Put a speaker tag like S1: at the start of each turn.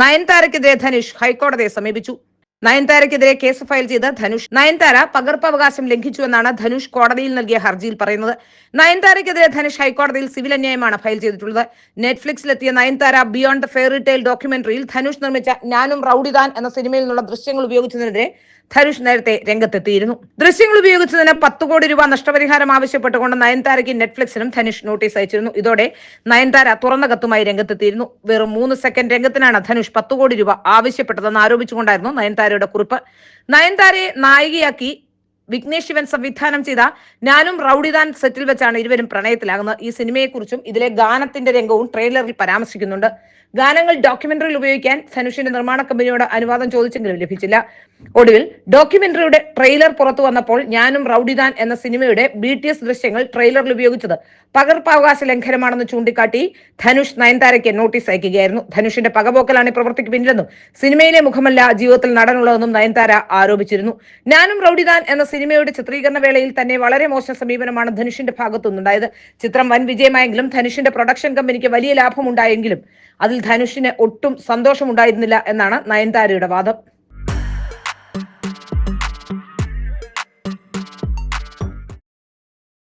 S1: നയൻതാരയ്ക്കെതിരെ ധനുഷ് ഹൈക്കോടതിയെ സമീപിച്ചു. നയൻതാരയ്ക്കെതിരെ case file ചെയ്ത ധനുഷ്. നയൻതാര പകർപ്പവകാശം ലംഘിച്ചുവെന്നാണ് ധനുഷ് കോടതിയിൽ നൽകിയ ഹർജിയിൽ പറയുന്നത്. നയൻതാരയ്ക്കെതിരെ ധനുഷ് ഹൈക്കോടതിയിൽ സിവിൽ അന്യായമാണ് ഫയൽ ചെയ്തിട്ടുള്ളത്. നെറ്റ്ഫ്ലിക്സിലെത്തിയ Nayanthara beyond the fairy tale ഡോക്യുമെന്ററിയിൽ Dhanush നിർമ്മിച്ച ഞാനും റൌഡിദാൻ എന്ന സിനിമയിൽ നിന്നുള്ള ദൃശ്യങ്ങൾ ഉപയോഗിച്ചതിനെതിരെ ധനുഷ് നേരത്തെ രംഗത്തെത്തിയിരുന്നു. ദൃശ്യങ്ങൾ ഉപയോഗിച്ചതിന് പത്ത് കോടി രൂപ നഷ്ടപരിഹാരം ആവശ്യപ്പെട്ടുകൊണ്ട് നയൻതാരയ്ക്ക് നെറ്റ്ഫ്ലിക്സിനും ധനുഷ് നോട്ടീസ് അയച്ചിരുന്നു. ഇതോടെ നയൻതാര തുറന്ന കത്തുമായി രംഗത്തെത്തിയിരുന്നു. വെറും മൂന്ന് സെക്കൻഡ് രംഗത്തിനാണ് ധനുഷ് പത്ത് കോടി രൂപ ആവശ്യപ്പെട്ടതെന്ന് ആരോപിച്ചുകൊണ്ടായിരുന്നു നയൻതാരയുടെ കുറിപ്പ് നയൻതാരയെ നായികയാക്കി വിഘ്നേഷ് ശിവൻ സംവിധാനം ചെയ്ത ഞാനും റൌഡിദാൻ സെറ്റിൽ വെച്ചാണ് ഇരുവരും പ്രണയത്തിലാകുന്നത്. ഈ സിനിമയെക്കുറിച്ചും ഇതിലെ ഗാനത്തിന്റെ രംഗവും ട്രെയിലറിൽ പരാമർശിക്കുന്നുണ്ട്. ഗാനങ്ങൾ ഡോക്യുമെന്ററിയിൽ ഉപയോഗിക്കാൻ ധനുഷിന്റെ നിർമ്മാണ കമ്പനിയോട് അനുവാദം ചോദിച്ചെങ്കിലും ലഭിച്ചില്ല. ഒടുവിൽ ഡോക്യുമെന്ററിയുടെ ട്രെയിലർ പുറത്തു വന്നപ്പോൾ ഞാനും റൌഡിദാൻ എന്ന സിനിമയുടെ ബി ടി എസ് ദൃശ്യങ്ങൾ ട്രെയിലറിൽ ഉപയോഗിച്ചത് പകർപ്പവകാശ ലംഘനമാണെന്ന് ചൂണ്ടിക്കാട്ടി ധനുഷ് നയൻതാരയ്ക്ക് നോട്ടീസ് അയക്കുകയായിരുന്നു. ധനുഷിന്റെ പകപോക്കലാണ് ഈ പ്രവൃത്തിക്ക് പിന്നിലെന്നും സിനിമയിലെ മുഖമല്ല ജീവിതത്തിൽ നടനുള്ളതെന്നും നയൻതാര ആരോപിച്ചിരുന്നു. ഞാനും റൌഡിദാൻ എന്ന സിനിമയുടെ ചിത്രീകരണ വേളയിൽ തന്നെ വളരെ മോശം സമീപനമാണ് ധനുഷിന്റെ ഭാഗത്തുനിന്നുണ്ടായത്. ചിത്രം വൻ വിജയമായെങ്കിലും ധനുഷിന്റെ പ്രൊഡക്ഷൻ കമ്പനിക്ക് വലിയ ലാഭമുണ്ടായെങ്കിലും അതിൽ ധനുഷിന് ഒട്ടും സന്തോഷമുണ്ടായിരുന്നില്ല എന്നാണ് നയൻതാരയുടെ വാദം.